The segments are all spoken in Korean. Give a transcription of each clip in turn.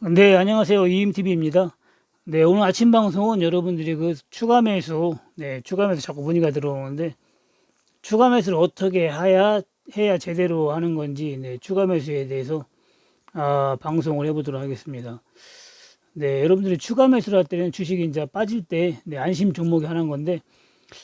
네, 안녕하세요. 이임TV입니다. 네, 오늘 아침 방송은 여러분들이 그 추가 매수, 네, 추가 매수 자꾸 문의가 들어오는데, 추가 매수를 어떻게 해야, 해야 제대로 하는 건지, 네, 추가 매수에 대해서, 아, 방송을 해보도록 하겠습니다. 네, 여러분들이 추가 매수를 할 때는 주식이 이제 빠질 때, 네, 안심 종목이 하는 건데,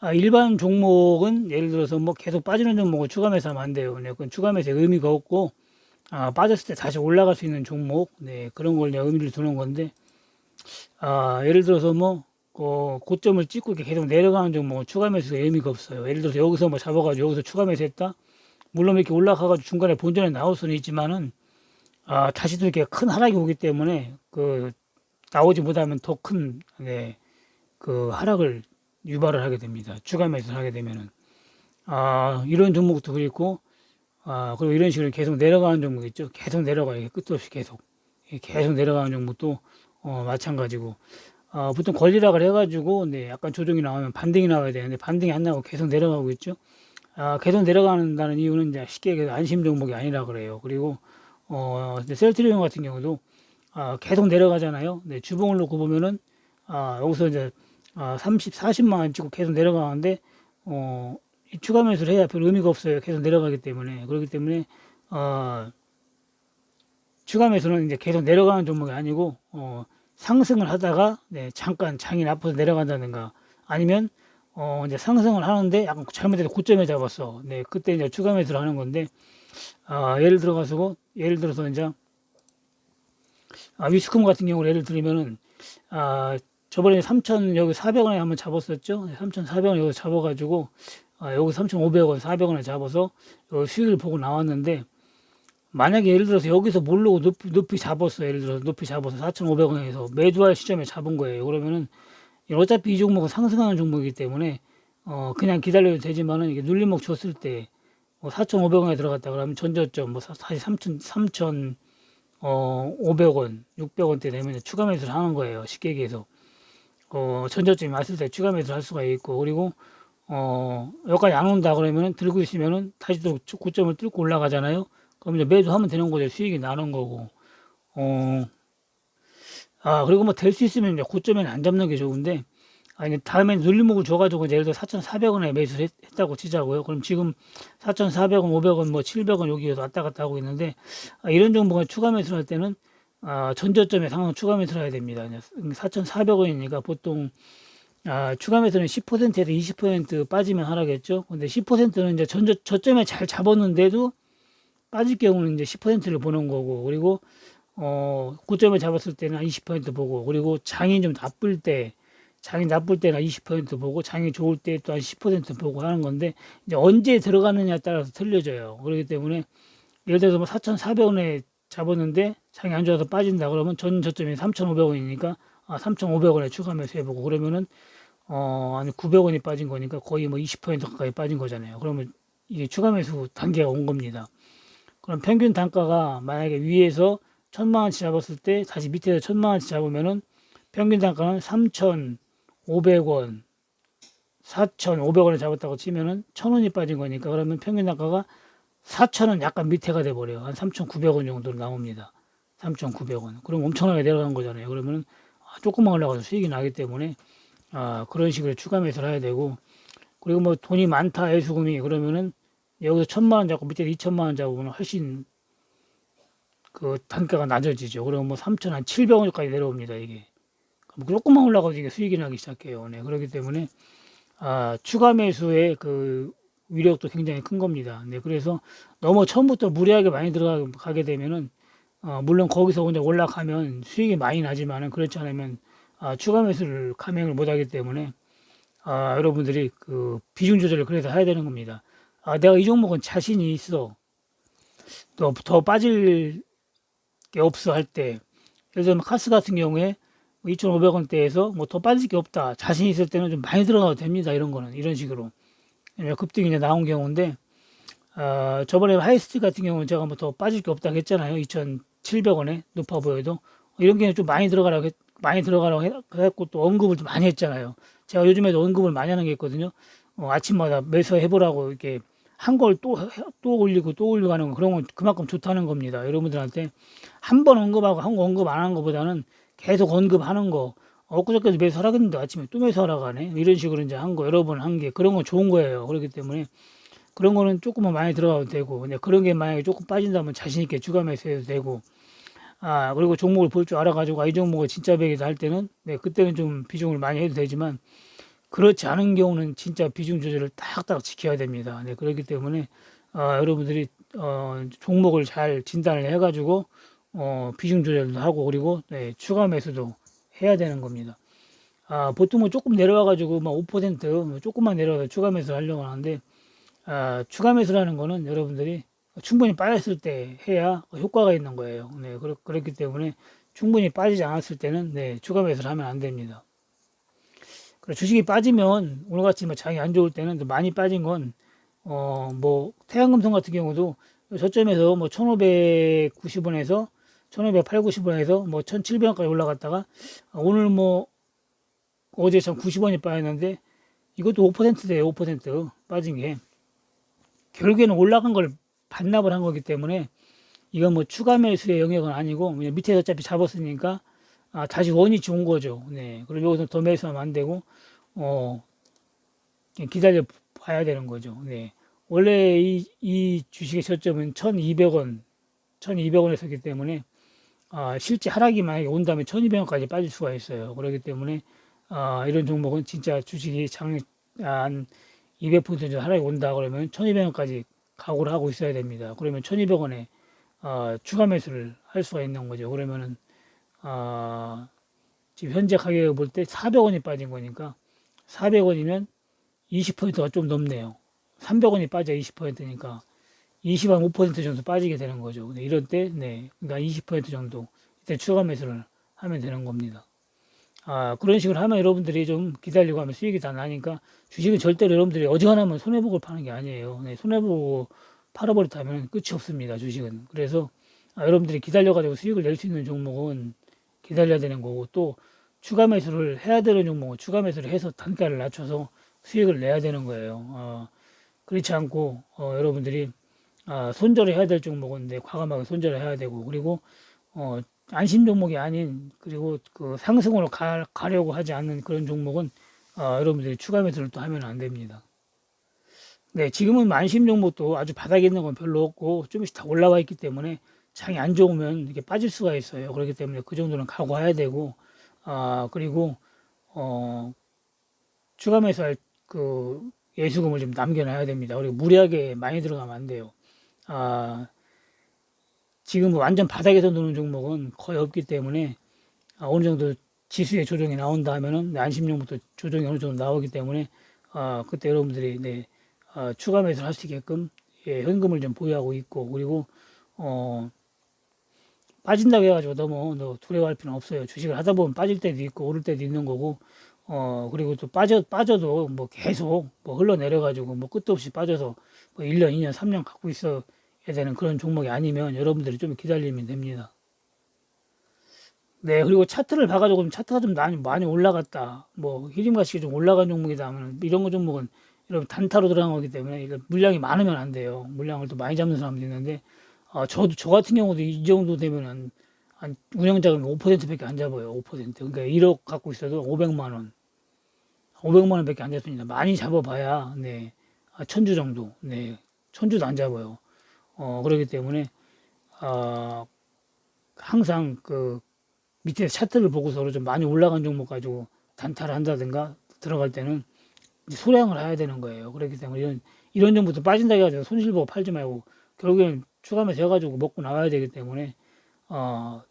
아, 일반 종목은 예를 들어서 뭐 계속 빠지는 종목을 추가 매수하면 안 돼요. 네, 그건 추가 매수에 의미가 없고, 아, 빠졌을 때 다시 올라갈 수 있는 종목, 네, 그런 걸 의미를 두는 건데, 아, 예를 들어서 뭐, 어, 고점을 찍고 이렇게 계속 내려가는 종목은 추가 매수가 의미가 없어요. 예를 들어서 여기서 뭐 잡아가지고 여기서 추가 매수했다? 물론 이렇게 올라가가지고 중간에 본전에 나올 수는 있지만은, 아, 다시 또 이렇게 큰 하락이 오기 때문에, 그, 나오지 못하면 더 큰, 네, 그 하락을 유발을 하게 됩니다. 추가 매수를 하게 되면은. 아, 이런 종목도 그렇고, 아, 그리고 이런 식으로 계속 내려가는 종목 있죠. 계속 내려가요. 끝도 없이 계속. 예, 계속 내려가는 종목도, 어, 마찬가지고. 아, 보통 권리락을 해가지고, 네, 약간 조정이 나오면 반등이 나와야 되는데, 반등이 안 나오고 계속 내려가고 있죠. 아, 계속 내려가는다는 이유는 이제 쉽게 안심 종목이 아니라 그래요. 그리고, 어, 셀트리온 같은 경우도, 아, 계속 내려가잖아요. 네, 주봉을 놓고 보면은, 아, 여기서 이제, 아, 30, 40만 원 찍고 계속 내려가는데, 어, 이 추가 매수를 해야 별 의미가 없어요. 계속 내려가기 때문에. 그렇기 때문에, 어, 추가 매수는 이제 계속 내려가는 종목이 아니고, 어, 상승을 하다가, 네, 잠깐 장이 나빠서 내려간다든가, 아니면, 어, 이제 상승을 하는데 약간 잘못해서 고점에 잡았어. 네, 그때 이제 추가 매수를 하는 건데, 아, 예를 들어가지고, 예를 들어서 이제, 아, 위스콤 같은 경우를 예를 들면은, 아, 저번에 3천, 여기 400원에 한번 잡았었죠. 3,400원 여기 잡아가지고, 아, 여기 3,500원, 400원에 잡아서 어, 수익을 보고 나왔는데 만약에 예를 들어서 여기서 모르고 높이, 높이 잡았어. 예를 들어서 높이 잡아서 4,500원에서 매도할 시점에 잡은 거예요. 그러면은 어차피 이 종목은 상승하는 종목이기 때문에 어, 그냥 기다려도 되지만은 이게 눌림목 줬을 때 뭐 4,500원에 들어갔다 그러면 전저점 뭐 사- 다시 3,000, 3,000 어, 500원, 600원대 되면 추가 매수를 하는 거예요. 쉽게 얘기해서. 어, 전저점이 왔을 때 추가 매수를 할 수가 있고 그리고 어, 여기까지 안 온다 그러면은 들고 있으면은 다시 또 고점을 뚫고 올라가잖아요. 그럼 이제 매도하면 되는 거죠. 수익이 나는 거고. 어, 아, 그리고 뭐 될 수 있으면 이제 고점에는 안 잡는 게 좋은데, 아, 이제 다음에 눌림목을 줘가지고 예를 들어 4,400원에 매수를 했, 다고 치자고요. 그럼 지금 4,400원, 500원, 뭐 700원 여기에서 왔다 갔다 하고 있는데, 아, 이런 종목을 추가 매수를 할 때는, 아, 전저점에 상황 추가 매수를 해야 됩니다. 4,400원이니까 보통 아, 추가 매수는 10%에서 20% 빠지면 하라겠죠. 근데 10%는 이제 전저, 저점에 잘 잡았는데도 빠질 경우는 이제 10%를 보는 거고, 그리고, 어, 고점에 잡았을 때는 한 20% 보고, 그리고 장이 좀 나쁠 때, 장이 나쁠 때는 한20% 보고, 장이 좋을 때 또 한 10% 보고 하는 건데, 이제 언제 들어가느냐에 따라서 틀려져요. 그렇기 때문에, 예를 들어서 뭐 4,400원에 잡았는데, 장이 안 좋아서 빠진다 그러면 전 저점이 3,500원이니까, 아, 3,500원에 추가 매수해보고, 그러면은, 어, 아니 900원이 빠진 거니까 거의 뭐 20% 가까이 빠진 거잖아요. 그러면 이게 추가 매수 단계가 온 겁니다. 그럼 평균 단가가 만약에 위에서 천만 원치 잡았을 때 다시 밑에서 천만 원치 잡으면은 평균 단가는 3,500원, 4,500원을 잡았다고 치면은 천 원이 빠진 거니까 그러면 평균 단가가 4,000원 약간 밑에가 돼 버려요. 한 3,900원 정도로 나옵니다. 3,900원. 그럼 엄청나게 내려간 거잖아요. 그러면은 조금만 올라가서 수익이 나기 때문에 아, 그런 식으로 추가 매수를 해야 되고, 그리고 뭐 돈이 많다, 애수금이, 그러면은 여기서 천만 원 잡고 밑에 이천만 원 잡으면 훨씬 그 단가가 낮아지죠. 그러면 뭐 삼천 한 칠백 원까지 내려옵니다, 이게. 그럼 조금만 올라가도 이게 수익이 나기 시작해요. 네. 그렇기 때문에, 아, 추가 매수의 그 위력도 굉장히 큰 겁니다. 네. 그래서 너무 처음부터 무리하게 많이 들어가게 되면은, 어, 물론 거기서 혼자 올라가면 수익이 많이 나지만은 그렇지 않으면 아, 추가 매수를 감행을 못하기 때문에 아, 여러분들이 그 비중 조절을 그래서 해야 되는 겁니다. 아, 내가 이 종목은 자신이 있어. 또 더 빠질 게 없어 할 때, 예를 들면 카스 같은 경우에 2,500원대에서 뭐 더 빠질 게 없다. 자신 있을 때는 좀 많이 들어가도 됩니다. 이런 거는 이런 식으로 급등이 이제 나온 경우인데, 아, 저번에 하이스트 같은 경우는 제가 뭐 더 빠질 게 없다고 했잖아요. 2,700원에 높아 보여도 이런 경우에 좀 많이 들어가라고 했, 많이 들어가라고 해- 해갖고 또 언급을 좀 많이 했잖아요. 제가 요즘에도 언급을 많이 하는 게 있거든요. 어, 아침마다 매수해보라고 이렇게 한 걸 또 또 올리고 또 올리고 하는 거 그런 건 그만큼 좋다는 겁니다. 여러분들한테 한 번 언급하고 한거 언급 안 하는 것보다는 계속 언급하는 거 엊그저께도 매수하라겠는데 아침에 또 매수하라 가네 이런 식으로 이제 한 거 여러 번 한 게 그런 건 좋은 거예요. 그렇기 때문에 그런 거는 조금만 많이 들어가도 되고 근데 그런 게 만약에 조금 빠진다면 자신 있게 주가 매수해도 되고 아 그리고 종목을 볼 줄 알아가지고 아, 이 종목을 진짜 배기다 할 때는 네 그때는 좀 비중을 많이 해도 되지만 그렇지 않은 경우는 진짜 비중 조절을 딱딱 지켜야 됩니다. 네 그렇기 때문에 아, 여러분들이 어, 종목을 잘 진단을 해가지고 어, 비중 조절도 하고 그리고 네, 추가 매수도 해야 되는 겁니다. 아, 보통은 조금 내려와가지고 막 5% 조금만 내려와서 추가 매수를 하려고 하는데 아, 추가 매수라는 거는 여러분들이 충분히 빠졌을 때 해야 효과가 있는 거예요. 네, 그렇, 그렇기 때문에 충분히 빠지지 않았을 때는 네, 추가 매수를 하면 안 됩니다. 그리고 주식이 빠지면 오늘같이 뭐 장이 안 좋을 때는 또 많이 빠진 건 어, 뭐 태양금속 같은 경우도 저점에서 뭐 1590원에서 1580원에서 뭐 1700원까지 올라갔다가 오늘 뭐 어제 참 90원이 빠졌는데 이것도 5%대요 5% 빠진 게 결국에는 올라간 걸 반납을 한 거기 때문에 이건 뭐 추가 매수의 영역은 아니고 그냥 밑에서 어차피 잡았으니까 아, 다시 원이 좋은 거죠. 네. 그리고 여기서 더 매수하면 안 되고 어 기다려 봐야 되는 거죠. 네. 원래 이, 이 주식의 저점은 1,200원, 1,200원에서 기 때문에 아, 실제 하락이 만약에 온다면 1,200원까지 빠질 수가 있어요. 그렇기 때문에 아, 이런 종목은 진짜 주식이 장 한 200% 정도 하락이 온다 그러면 1,200원까지 각오를 하고 있어야 됩니다. 그러면 1,200원에 어, 추가 매수를 할 수가 있는 거죠. 그러면은 어, 지금 현재 가격을 볼 때 400원이 빠진 거니까 400원이면 20%가 좀 넘네요. 300원이 빠져 20%니까 20한 5% 정도 빠지게 되는 거죠. 이럴 때, 네, 그러니까 20% 정도 이때 추가 매수를 하면 되는 겁니다. 아, 그런 식으로 하면 여러분들이 좀 기다리고 하면 수익이 다 나니까 주식은 절대로 여러분들이 어지간하면 손해보고 파는 게 아니에요. 네, 손해보고 팔아버렸다면 끝이 없습니다. 주식은. 그래서 아, 여러분들이 기다려가지고 수익을 낼 수 있는 종목은 기다려야 되는 거고 또 추가 매수를 해야 되는 종목은 추가 매수를 해서 단가를 낮춰서 수익을 내야 되는 거예요. 어, 그렇지 않고 어, 여러분들이 아, 손절을 해야 될 종목은 네, 과감하게 손절을 해야 되고 그리고 어, 안심 종목이 아닌 그리고 그 상승으로 가, 가려고 하지 않는 그런 종목은 어, 여러분들이 추가 매수를 또 하면 안 됩니다. 네, 지금은 안심 종목도 아주 바닥에 있는 건 별로 없고 좀씩 다 올라와 있기 때문에 장이 안 좋으면 이렇게 빠질 수가 있어요. 그렇기 때문에 그 정도는 각오해야 되고 아 그리고 어 추가 매수할 그 예수금을 좀 남겨놔야 됩니다. 그리고 무리하게 많이 들어가면 안 돼요. 아 지금 완전 바닥에서 노는 종목은 거의 없기 때문에 아, 어느 정도 지수의 조정이 나온다 하면은 안심용부터 조정이 어느 정도 나오기 때문에 아, 그때 여러분들이 네, 아, 추가 매수를 할 수 있게끔 예, 현금을 좀 보유하고 있고 그리고 어, 빠진다고 해가지고 너무 너 두려워할 필요는 없어요. 주식을 하다 보면 빠질 때도 있고 오를 때도 있는 거고 어 그리고 또 빠져 빠져도 뭐 계속 뭐 흘러내려가지고 뭐 끝도 없이 빠져서 뭐 1년, 2년, 3년 갖고 있어 되는 그런 종목이 아니면 여러분들이 좀 기다리면 됩니다. 네, 그리고 차트를 봐가지고 차트가 좀 많이, 많이 올라갔다. 뭐, 히림가식이 좀 올라간 종목이다 이런 거 종목은 여러분 단타로 들어간 거기 때문에 물량이 많으면 안 돼요. 물량을 또 많이 잡는 사람도 있는데, 어, 저도, 저 같은 경우도 이 정도 되면은 한 운영자금 5%밖에 안 잡아요. 5%. 그러니까 1억 갖고 있어도 500만원. 500만원 밖에 안 잡습니다. 많이 잡아봐야, 네. 아, 천주 정도. 네. 천주도 안 잡아요. 어, 그렇기 때문에, 어, 항상 그 밑에 차트를 보고서 좀 많이 올라간 종목 가지고 단타를 한다든가 들어갈 때는 소량을 해야 되는 거예요. 그렇기 때문에 이런, 이런 정부터 빠진다 해가지고 손실 보고 팔지 말고 결국엔 추가매서 해가지고 먹고 나와야 되기 때문에, 어,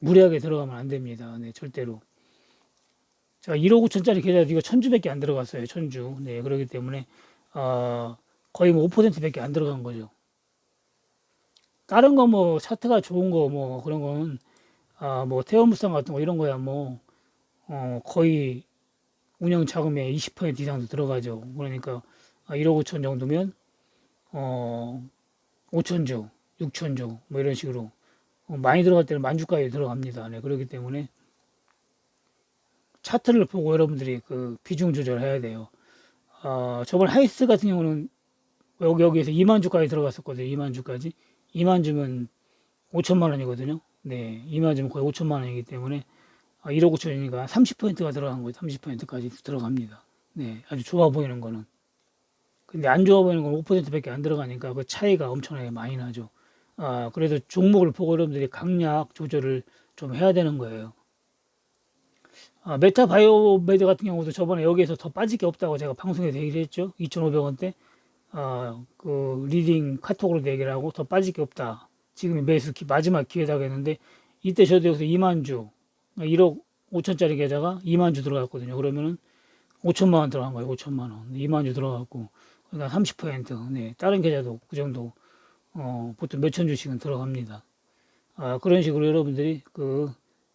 무리하게 들어가면 안 됩니다. 네, 절대로. 자, 1억 9천짜리 계좌도 이거 천주밖에 안 들어갔어요. 천주. 네, 그렇기 때문에, 어, 거의 뭐 5%밖에 안 들어간 거죠. 다른 거 뭐 차트가 좋은 거 뭐 그런 거는 아뭐 태원물산 같은 거 이런 거야 뭐 어, 거의 운영 자금의 20% 이상도 들어가죠. 그러니까 1억 5천 정도면 어 5천주, 6천주 뭐 이런 식으로 어, 많이 들어갈 때는 만주가에 들어갑니다. 네, 그렇기 때문에 차트를 보고 여러분들이 그 비중 조절해야 돼요. 어, 저번 하이스 같은 경우는 여기 여기에서 2만 주까지 들어갔었거든요. 2만 주까지 2만 주면 5천만 원이거든요. 네, 2만 주면 거의 5천만 원이기 때문에 아, 1억 5천이니까 30%가 들어간 거예요. 30%까지 들어갑니다. 네, 아주 좋아 보이는 거는. 근데 안 좋아 보이는 건 5%밖에 안 들어가니까 그 차이가 엄청나게 많이 나죠. 아, 그래서 종목을 보고 여러분들이 강약 조절을 좀 해야 되는 거예요. 아, 메타바이오메드 같은 경우도 저번에 여기에서 더 빠질 게 없다고 제가 방송에서 얘기를 했죠. 2,500원대. 아, 그 리딩 카톡으로 얘기를 하고 더 빠질 게 없다. 지금이 매수 기- 마지막 기회다 했는데 이때 저도 여기서 2만 주, 1억 5천짜리 계좌가 2만 주 들어갔거든요. 그러면은 5천만 원 들어간 거예요. 5천만 원. 2만 주 들어갔고 그러니까 30% 네. 다른 계좌도 그 정도 어, 보통 몇천 주씩은 들어갑니다. 아, 그런 식으로 여러분들이 그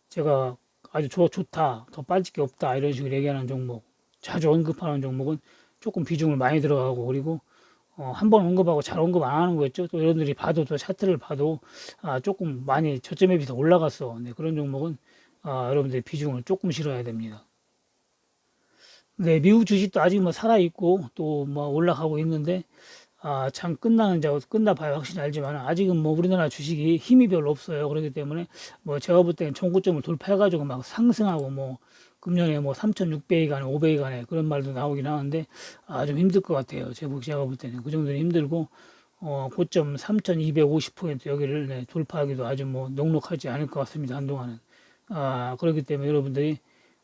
제가 아주 좋, 좋다, 더 빠질 게 없다 이런 식으로 얘기하는 종목, 자주 언급하는 종목은 조금 비중을 많이 들어가고 그리고 어, 한 번 언급하고 잘 언급 안 하는 거였죠. 또 여러분들이 봐도 또 차트를 봐도 아, 조금 많이 저점에 비해서 올라갔어. 네, 그런 종목은 아, 여러분들이 비중을 조금 실어야 됩니다. 네, 미국 주식도 아직 뭐 살아 있고 또 뭐 올라가고 있는데 아, 참 끝나는 자 끝나 봐야 확실히 알지만 아직은 뭐 우리나라 주식이 힘이 별로 없어요. 그렇기 때문에 뭐 제가 볼 때는 정고점을 돌파해 가지고 막 상승하고 뭐 금년에 뭐 3,600이 가네, 500이 가네 그런 말도 나오긴 하는데 아, 좀 힘들 것 같아요. 제가 제가 볼 때는 그 정도는 힘들고 어, 고점 3,250포인트 여기를 네, 돌파하기도 아주 뭐 녹록하지 않을 것 같습니다. 한동안은. 아, 그렇기 때문에 여러분들이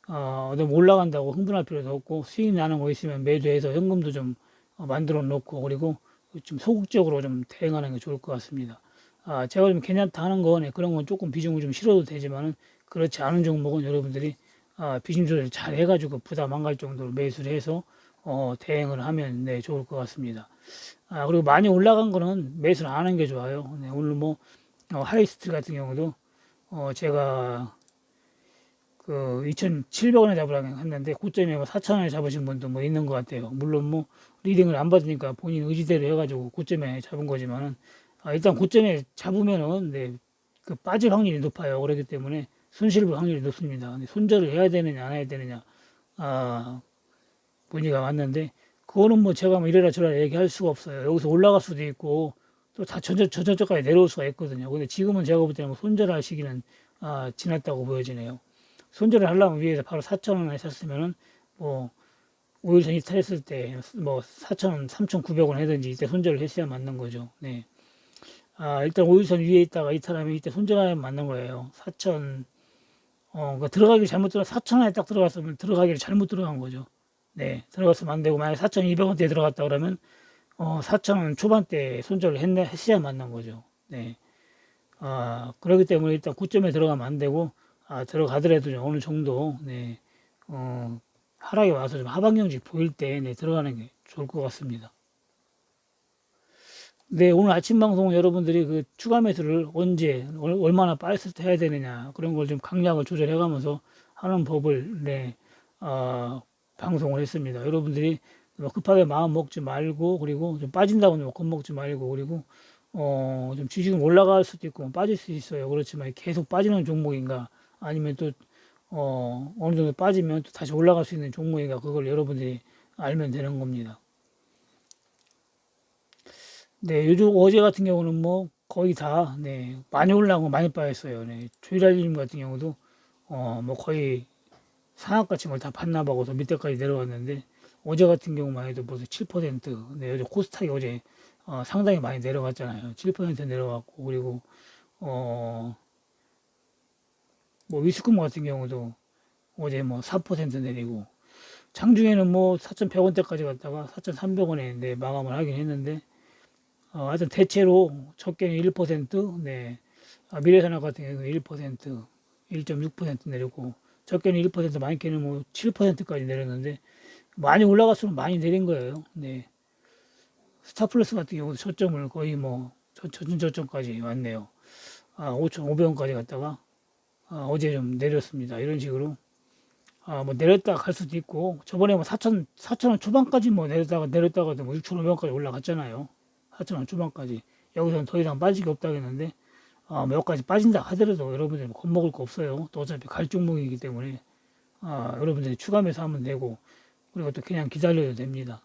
어, 너무 올라간다고 흥분할 필요도 없고 수익 나는 거 있으면 매도해서 현금도 좀 어, 만들어 놓고 그리고 좀 소극적으로 좀 대응하는 게 좋을 것 같습니다. 아, 제가 좀 괜찮다 하는 거는 그런 건 조금 비중을 좀 실어도 되지만은 그렇지 않은 종목은 여러분들이 아, 비중 조절 잘 해가지고 부담 안 갈 정도로 매수를 해서 어, 대응을 하면 네, 좋을 것 같습니다. 아, 그리고 많이 올라간 거는 매수를 안 하는 게 좋아요. 네, 오늘 뭐 어, 하이스트 같은 경우도 어, 제가 그 2,700원에 잡으라고 했는데 고점에 뭐 4,000원에 잡으신 분도 뭐 있는 것 같아요. 물론 뭐 리딩을 안 받으니까 본인 의지대로 해가지고 고점에 잡은 거지만은 아, 일단 고점에 잡으면은 네, 그 빠질 확률이 높아요. 그렇기 때문에 손실 볼 확률이 높습니다. 근데 손절을 해야 되느냐 안 해야 되느냐 아 문의가 왔는데 그거는 뭐 제가 뭐 이래라 저래라 얘기할 수가 없어요. 여기서 올라갈 수도 있고 또다 저저 저 저저까지 내려올 수가 있거든요. 근데 지금은 제가 볼 때는 뭐 손절할 시기는 아, 지났다고 보여지네요. 손절을 하려면 위에서 바로 4,000원에 샀으면은 뭐 5일선 이 탈했을 때 뭐 4,000원, 3,900원 하든지 이때 손절을 했어야 맞는 거죠. 네. 아, 일단 5일선 위에 있다가 이탈하면 이때 손절하면 맞는 거예요. 4,000 어, 그 들어가기 잘못 들어 4,000원에 딱 들어갔으면 들어가기를 잘못 들어간 거죠. 네. 들어갔으면 안 되고 만약에 4,200원대에 들어갔다 그러면 어, 4,000원 초반대 손절을 했네 했어야 맞는 거죠. 네. 아, 그렇기 때문에 일단 고점에 들어가면 안 되고 아, 들어가더라도 좀 어느 정도 네, 어, 하락이 와서 좀 하방경직 보일 때 네, 들어가는 게 좋을 것 같습니다. 네, 오늘 아침 방송은 여러분들이 그 추가 매수를 언제, 얼- 얼마나 빠졌을 때 해야 되느냐, 그런 걸 좀 강약을 조절해 가면서 하는 법을, 네, 어, 방송을 했습니다. 여러분들이 뭐 급하게 마음 먹지 말고, 그리고 좀 빠진다고 좀 겁먹지 말고, 그리고, 어, 좀 주식은 올라갈 수도 있고, 빠질 수 있어요. 그렇지만 계속 빠지는 종목인가, 아니면 또, 어, 어느 정도 빠지면 또 다시 올라갈 수 있는 종목인가, 그걸 여러분들이 알면 되는 겁니다. 네, 요즘 어제 같은 경우는 뭐 거의 다, 네, 많이 올라가고 많이 빠졌어요. 네, 조이랄님 같은 경우도, 어, 뭐 거의 상한가치 걸다 반납하고서 밑에까지 내려왔는데, 어제 같은 경우만 해도 벌써 7%, 네, 어제 코스닥이 어제, 어, 상당히 많이 내려갔잖아요. 7% 내려갔고, 그리고, 어, 뭐 위스콘 같은 경우도 어제 뭐 4% 내리고, 장중에는 뭐 4,100원대까지 갔다가 4,300원에 네, 마감을 하긴 했는데, 어, 하여튼 대체로 적게는 1%, 네. 아, 미래산업 같은 경우는 1%, 1.6% 내렸고, 적게는 1%, 많게는 뭐 7%까지 내렸는데, 많이 올라갈수록 많이 내린 거예요. 네. 스타플러스 같은 경우도 저점을 거의 뭐, 저, 저점 저점까지 왔네요. 아, 5,500원까지 갔다가, 아, 어제 좀 내렸습니다. 이런 식으로. 아, 뭐 내렸다가 갈 수도 있고, 저번에 뭐 4천, 4천 원 초반까지 뭐 내렸다가 내렸다가도 뭐 6,500원까지 올라갔잖아요. 4천원 초반까지 여기서는 더 이상 빠질 게 없다겠는데 아, 몇 가지 빠진다 하더라도 여러분들 겁먹을 거 없어요. 또 어차피 갈 종목이기 때문에 아, 여러분들이 추가 매수하면 되고 그리고 또 그냥 기다려도 됩니다.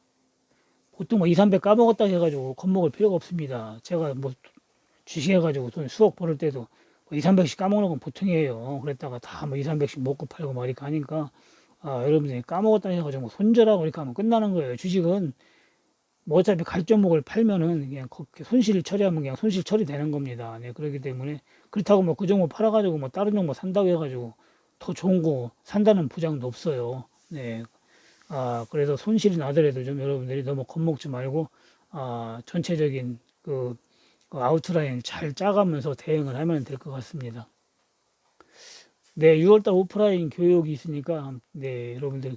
보통 뭐 2, 300 까먹었다 해가지고 겁먹을 필요가 없습니다. 제가 뭐 주식 해가지고 돈 수억 벌을 때도 뭐 2, 300씩 까먹는 건 보통이에요. 그랬다가 다 뭐 2, 300씩 먹고 팔고 뭐 이렇게 하니까 아, 여러분들이 까먹었다 해가지고 뭐 손절하고 이렇게 하면 끝나는 거예요. 주식은 뭐 어차피 갈 종목을 팔면은 그냥 그렇게 손실 처리하면 그냥 손실 처리되는 겁니다. 네, 그렇기 때문에 그렇다고 뭐 그 종목 팔아가지고 뭐 다른 종목 산다고 해가지고 더 좋은 거 산다는 보장도 없어요. 네. 아, 그래서 손실이 나더라도 좀 여러분들이 너무 겁먹지 말고, 아, 전체적인 그, 그 아웃라인 잘 짜가면서 대응을 하면 될 것 같습니다. 네, 6월달 오프라인 교육이 있으니까, 네, 여러분들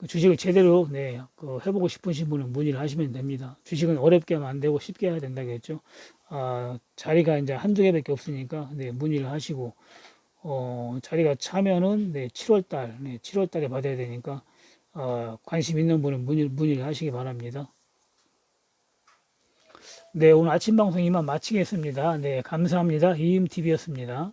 그 주식을 제대로, 네, 그 해보고 싶으신 분은 문의를 하시면 됩니다. 주식은 어렵게 하면 안 되고 쉽게 해야 된다겠죠. 아, 자리가 이제 한두 개밖에 없으니까, 네, 문의를 하시고, 어, 자리가 차면은, 네, 7월 달, 네, 7월 달에 받아야 되니까, 어, 관심 있는 분은 문의, 문의를 하시기 바랍니다. 네, 오늘 아침 방송 이만 마치겠습니다. 네, 감사합니다. 이음TV였습니다.